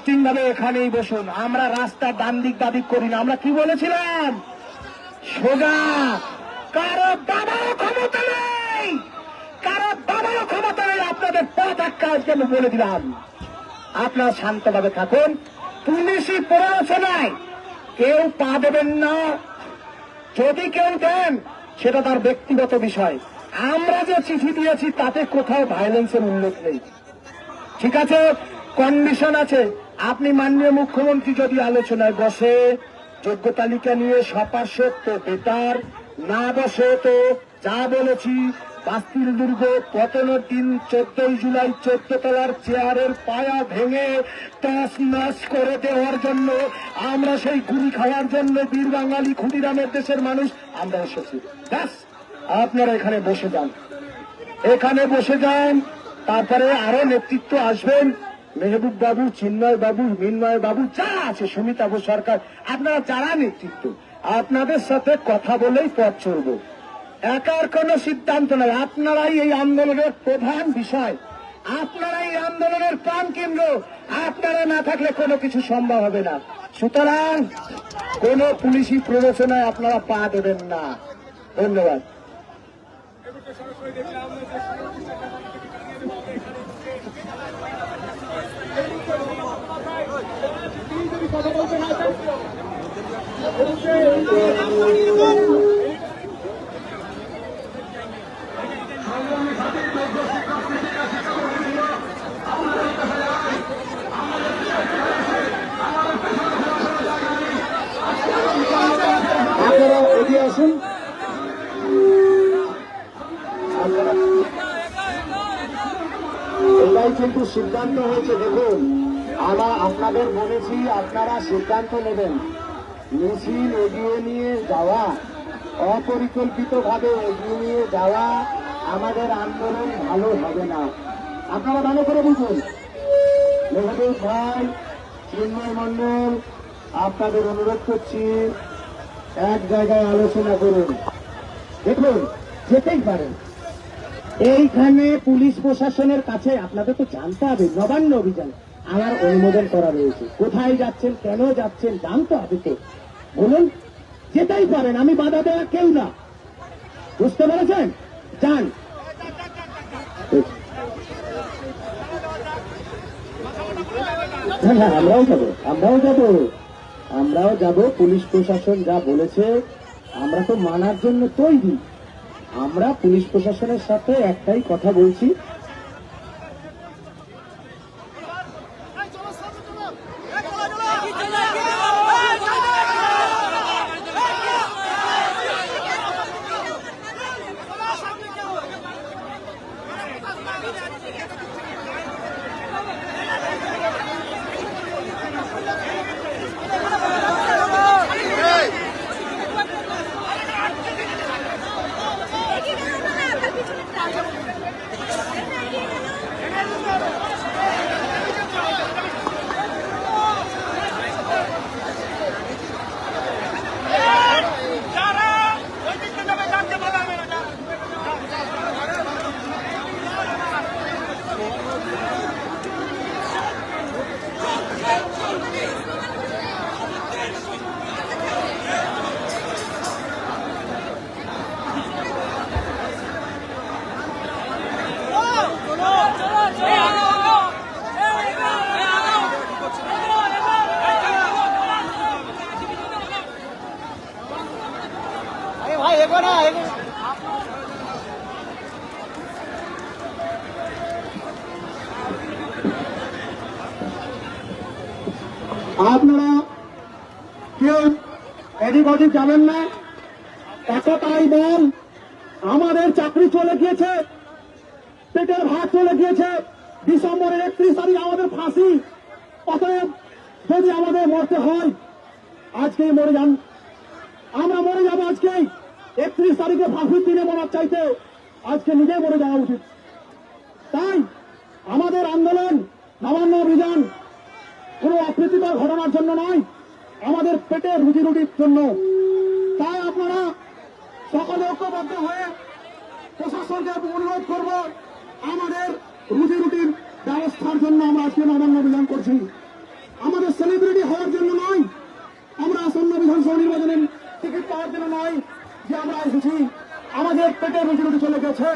Protesting ভাবে এখানেই বসুন। আমরা রাস্তার ডান দিক দাদিক করি না। আমরা কি বলেছিলাম? সোজা। কারও বাবাও ক্ষমতা নেই। কারও বাবাও ক্ষমতা নেই। আপনাদের পথ একটা আজকে আমি বলে দিলাম। আপনারা শান্তভাবে থাকুন। পুলিশি প্ররোচনায় কেউ পা দেবেন না। যদি কেউ দেন, সেটা তার ব্যক্তিগত বিষয়। আমরা যে চিঠি দিয়েছি, তাতে কোথাও ভায়োলেন্সের উল্লেখ নেই। ঠিক আছে? কন্ডিশন আছে। আপনি মাননীয় মুখ্যমন্ত্রী যদি আলোচনায় বসে, যোগ্য তালিকা নিয়ে সপার্শ্বত তো বেতার, না বসে তো যা বলেছি বাস্তিল দুর্গ পতনের দিন চোদ্দই জুলাই চোদ্দ তলার চেয়ারের পায়া ভেঙে টস নস করে দেওয়ার জন্য, আমরা সেই গুলি খাওয়ার জন্য বীর বাঙালি ক্ষুদিরামের দেশের মানুষ, আমরা এসেছি। ব্যাস, আপনারা এখানে বসে যান। এখানে বসে যান, তারপরে আরও নেতৃত্ব আসবেন। মেহবুব বাবু, চিন্ময় বাবু, মিন্ময় বাবু, যা আছে সুমিতাবু সরকার, আপনারা যারা নেতৃত্ব, আপনাদের সাথে কথা বলেই পথ চলব। একার কোনো সিদ্ধান্ত নয় আপনারাই এই আন্দোলনের প্রধান বিষয়। আপনারা এই আন্দোলনের প্রাণ কেন্দ্র। আপনারা না থাকলে কোনো কিছু সম্ভব হবে না। সুতরাং কোন পুলিশি প্ররোচনায় আপনারা পা দেবেন না। ধন্যবাদ আপনারা এগিয়ে আসুন। এটাই কিন্তু সিদ্ধান্ত হয়েছে দেখুন। আমরা আপনাদের বলেছি, আপনারা সিদ্ধান্ত নেবেন। মিছিল এগিয়ে নিয়ে যাওয়া অপরিকল্পিত ভাবে এগিয়ে নিয়ে যাওয়া আমাদের আন্দোলন ভালো হবে না। আপনারা ভালো করে বুঝুন। মেহবুব ভাই, চিন্ময় মন্ডল আপনাদের অনুরোধ করছি, এক জায়গায় আলোচনা করুন। দেখুন, যেতেই পারেন এইখানে পুলিশ প্রশাসনের কাছে, আপনাদের তো জানতে হবে, নবান্ন অভিযান। আমার অনুমোদন করা রয়েছে। কোথায় যাচ্ছেন, কেন যাচ্ছেন, জানতে হবে তো। বলুন, যেতেই পারেন, আমি বাধা দেওয়া কেউ না। বুঝতে পেরেছেন? যান। হ্যাঁ হ্যাঁ আমরাও যাব আমরাও যাব। আমরাও যাব, পুলিশ প্রশাসন যা বলেছে, আমরা তো মানার জন্য তৈরি। আমরা পুলিশ প্রশাসনের সাথে একটাই কথা বলছি যারা ঐতিহ্যভাবে জানতে পারবে না ভাই এগো না এগো আপনারা কেউ এদিক ওদিক যাবেন না? এতটাই বল, আমাদের চাকরি চলে গিয়েছে, পেটের ভাত চলে গিয়েছে। ডিসেম্বরের একত্রিশ তারিখ আমাদের ফাঁসি। অতএব যদি আমাদের মরতে হয়, আজকেই মরে যান। আমরা মরে যাব আজকেই। একত্রিশ তারিখে ফাঁসির দিনে মরার চাইতে আজকে নিজেই মরে যাওয়া উচিত। তাই আমাদের আন্দোলন, নবান্ন অভিযান কোনো অপ্রীতিকর ঘটনার জন্য নয়। আমাদের পেটে রুজি রুটির জন্য। তাই আপনারা সকলে ঐক্যবদ্ধ হয়ে প্রশাসনকে অনুরোধ করব, আমাদের রুজি রুটির ব্যবস্থার জন্য আমরা আজকে নবান্ন অভিযান করছি। আমাদের সেলিব্রিটি হওয়ার জন্য নয়, আমরা আসন্ন বিধানসভা নির্বাচনের টিকিট পাওয়ার জন্য নয় যে আমরা এসেছি। আমাদের পেটে রুজি রুটি চলে গেছে।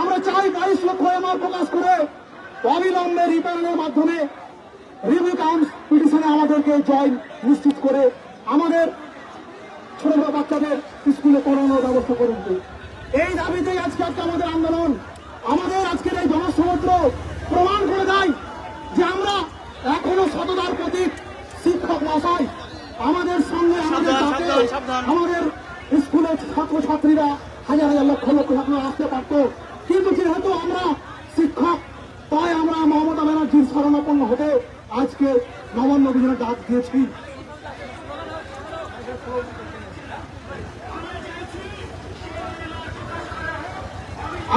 আমরা চাই বাইশ লক্ষ এমআর প্রকাশ করে অবিলম্বে রিটার্নের মাধ্যমে রিভিউ কাউন্স পিটিশনে আমাদেরকে জয় নিশ্চিত করে আমাদের ছোট ছোট বাচ্চাদের স্কুলে পড়ানোর ব্যবস্থা করুন এই দাবিতেই আজকে আজকে আমাদের আন্দোলন। আমাদের আজকের এই জনসমুদ্র প্রমাণ করে দেয় যে আমরা এখনও সততার প্রতীক শিক্ষক মশাই আমাদের সঙ্গে। আমাদের স্কুলের ছাত্রছাত্রীরা হাজার হাজার লক্ষ লক্ষ ছাত্র আসতে পারতো কিন্তু যেহেতু আমরা শিক্ষক তাই আমরা মমতা ব্যানার্জির শরণাপন্ন হতে আজকে ডাক দিয়েছি।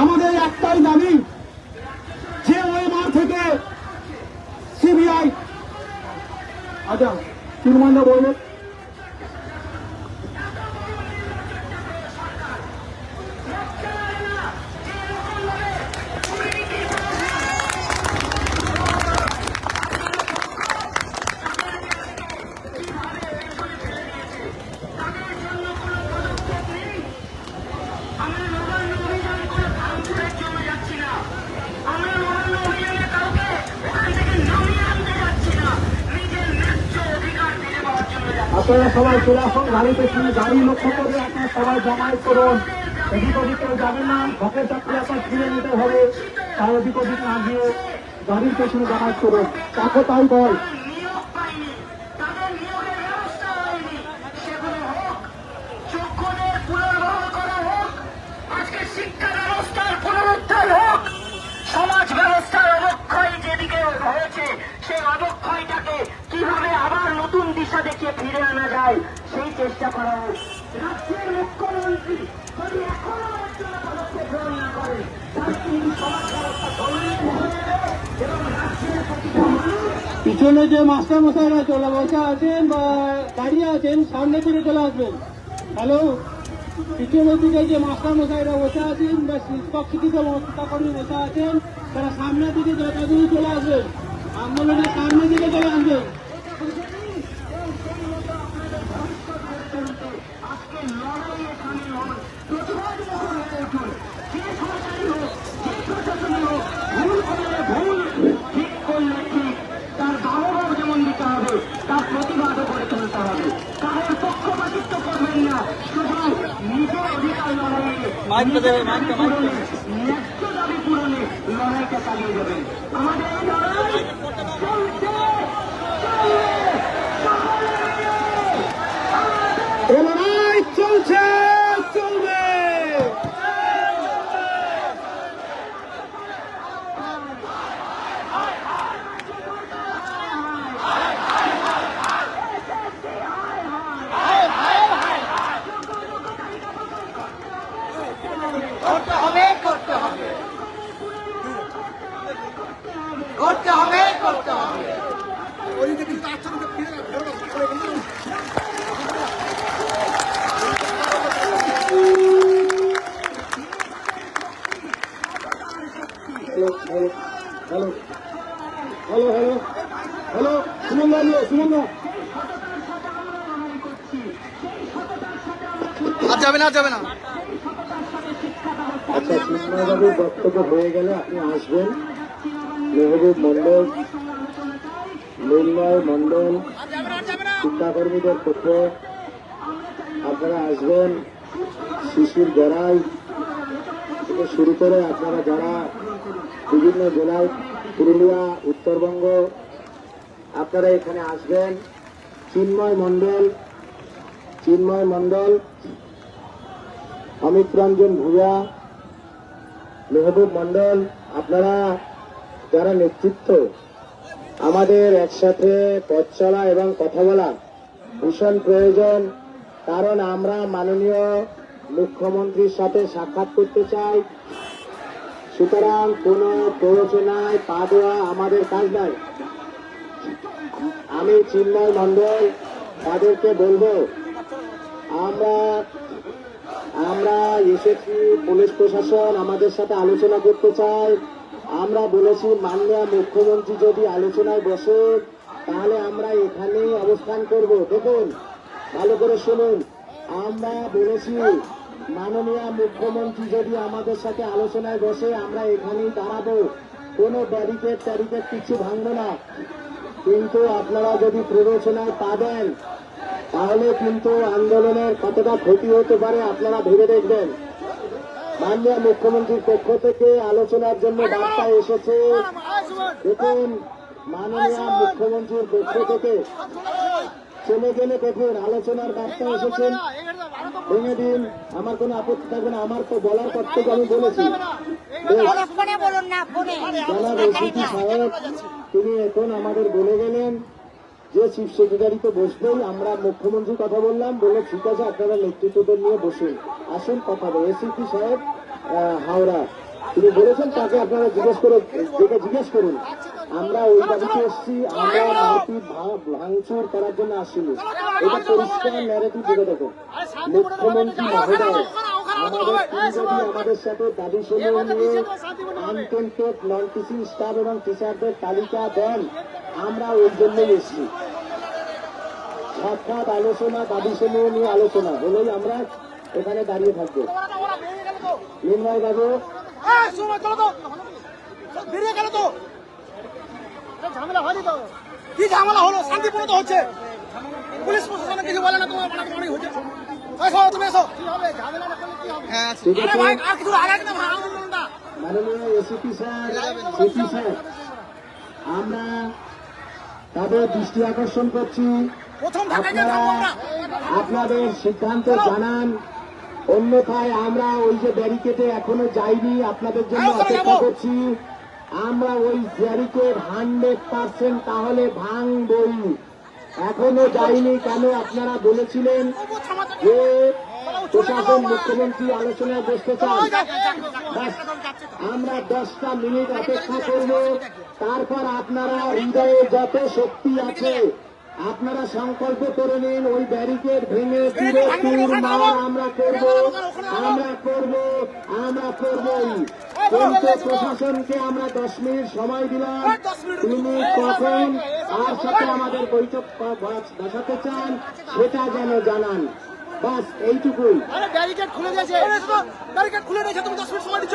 আমাদের একটাই দাবি যে ওএমআর থেকে সিবিআই আচ্ছা তিরমান্ডা বলবেন আমরা নবান্ন অভিযান করে ভাঙচুরের জন্য যাচ্ছি না আমরা নবান্ন অভিযানে কাউকে ওখান থেকে নামিয়ে আনতে যাচ্ছি না নিজের ন্যায্য অধিকার ফিরে পাওয়ার জন্য যাচ্ছি আপনারা সবাই চলে আসুন, গাড়িতে শুনে গাড়ি লক্ষ্য করে আপনারা সবাই জমায়েত করুন। এদিক ওদিক কেউ যাবেন না ভকের চাকরি আপনার কিনে নিতে হবে। তার ওদিক ওদিক না গিয়ে গাড়ির পেছনে জমায়েত করুন। তাকে তাই বল। দিশা ফিরে আনা যায়, সেই চেষ্টা করা রাজ্যের মুখ্যমন্ত্রী যদি এখনও পদক্ষেপ গ্রহণ না করে, তাহলে কিন্তু সমাজ ব্যবস্থা পিছনে যে মাস্টার মশাইরা চলে বসে আছেন বা দাঁড়িয়ে আছেন, সামনে থেকে চলে আসবেন। হ্যালো? পিছনের দিকে যে মাস্টার মশাইরা বসে আছেন বা শিক্ষক শিক্ষিকা শিক্ষাকর্মী বসে আছেন, তারা সামনের দিকে যতদূর চলে আসবেন। আন্দোলনের সামনের দিকে চলে আসবেন আজকে লড়াইয়ে সামিল হন প্রতিবাদ যখন হয়ে উঠুন যে সরকারি হোক যে প্রশাসনী হোক ভুল করলে ভুল ঠিক করলে ঠিক তার দামও যেমন দিতে হবে তার প্রতিবাদও করে তুলতে হবে কারোর পক্ষপাতিত্ব করবেন না শুধু নিজের অধিকার লড়াইয়ে মাইকটা দেবে, মাইকটা, মাইকটা। ন্যায্য দাবি পূরণে লড়াইটা চালিয়ে যাবেন আমাদের এই লড়াই চলছে চলবে সকলে মিলে এ লড়াই চলছে চলবে করতে হবে করতে হবে করতে হবে করতে হবে hello hello hello. Hello hello. Hello Suman da Suman da. আর যাবে না যাবে না। আচ্ছা কৃষ্ণবাবুর বক্তব্য হয়ে গেলে আপনি আসবেন। মেহবুব মন্ডল মৃন্ময় মন্ডল শিক্ষাকর্মীদের পক্ষে। আপনারা আসবেন। শিশুর জড়াই থেকে শুরু করে আপনারা যারা বিভিন্ন জেলায় পুরুলিয়া, উত্তরবঙ্গ, আপনারা এখানে আসবেন। চিন্ময় মন্ডল চিন্ময় মন্ডল অমিত রঞ্জন ভূয়া মেহবুব মন্ডল আপনারা যারা নেতৃত্ব, আমাদের একসাথে পথ চলা এবং কথা বলা ভীষণ প্রয়োজন। কারণ আমরা মাননীয় মুখ্যমন্ত্রীর সাথে সাক্ষাৎ করতে চাই। সুতরাং কোনো প্ররোচনায় পা দেওয়া আমাদের কাজ নয়। আমি চিন্ময় মন্ডল তাদেরকে বলব, আমরা আমরা এসেছি পুলিশ প্রশাসন আমাদের সাথে আলোচনা করতে চাই। আমরা বলেছি, মাননীয় মুখ্যমন্ত্রী যদি আলোচনায় বসে, তাহলে আমরা এখানে অবস্থান করব। দেখুন, ভালো করে শুনুন। আমরা বলেছি মাননীয় মুখ্যমন্ত্রী যদি আমাদের সাথে আলোচনায় বসে আমরা এখানেই দাঁড়াবো, কোনো ব্যারিকেড ট্যারিকেড কিছু ভাঙবো না। কিন্তু আপনারা যদি প্ররোচনায় পাবেন তাহলে কিন্তু আন্দোলনের কতটা ক্ষতি হতে পারে আপনারা ভেবে দেখবেন। মাননীয় মুখ্যমন্ত্রীর পক্ষ থেকে আলোচনার জন্য বার্তা এসেছে। দেখুন, মাননীয় মুখ্যমন্ত্রীর পক্ষ থেকে চলে গেলে দেখুন আলোচনার বার্তা এসেছেন ভেঙে দিন আমার কোনো আপত্তি থাকবে না আমার তো বলার কর্তব্য আমি বলেছি তিনি এখন আমাদের বলে গেলেন যে চিফ সেক্রেটারি তো বসবেই আমরা মুখ্যমন্ত্রীর কথা বললাম বলে ঠিক আছে আপনারা নেতৃত্বদের নিয়ে বসুন আসুন কথা বলে এসিপি সাহেব হাওড়া তিনি বলেছেন তাকে আপনারা জিজ্ঞেস করে যেটা জিজ্ঞেস করুন আমরা ওই দাবিতে এসেছি আমরা মারপিট ভাঙচুর করার জন্য আসিনি। এটা পরিষ্কার ন্যারেটিভ দিকে দেখো। মুখ্যমন্ত্রী মহোদয় আমাদের যদি আমাদের সাথে দাবি শুনে নিয়ে আনটেন্টেড নন টিচিং স্টাফ এবং টিচারদের তালিকা দেন আমরা ওই জন্যই এসেছি। সাক্ষাৎ আলোচনা দাবি সমূহ নিয়ে আলোচনা হলেই আমরা এখানে দাঁড়িয়ে থাকব। নির্ময় বাবু বেরিয়ে গেল তো। ঝামেলা হয়নি তো? কি ঝামেলা হলো? শান্তিপূর্ণ তো হচ্ছে। পুলিশ প্রশাসনে কিছু বলে না তোমার হচ্ছে। এসো তুমি এসো। কি হবে? ঝামেলাটা করলে কি হবে? হ্যাঁ আরে ভাই আর কিছু আগে না? ভাই আন্দোলনটা মাননীয় এসিপি স্যার সিপি স্যার আমরা তাদের দৃষ্টি আকর্ষণ করছি। আপনাদের সিদ্ধান্ত জানান। অন্যথায় আমরা ওই যে ব্যারিকেডে এখনও যাইনি আপনাদের জন্য হ্যাঁ, অপেক্ষা করছি। আমরা ওই ব্যারিকেড হান্ড্রেড পার্সেন্ট তাহলে ভাঙবই। এখনও যাইনি কেন আপনারা বলেছিলেন যে প্রশাসন, মুখ্যমন্ত্রী আলোচনায় বসতে চান? আমরা দশটা মিনিট অপেক্ষা করব। তারপর আপনারা হৃদয়ে যত শক্তি আছে, আপনারা সংকল্প করে নিন, ওই ব্যারিকেড ভেঙে আমরা করব আমরা করব, আমরা করবই। কিন্তু প্রশাসনকে আমরা দশ মিনিট সময় দিলাম। তিনি কখন আর সাথে আমাদের বৈঠক বসাতে চান সেটা যেন জানান। বাস এইটুকুই। ব্যারিকেড খুলে দিয়েছে। ব্যারিকেড খুলে দিয়েছে তুমি দশ মিনিট সময় দিচ্ছ।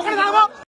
ওখানে দাঁড়াবো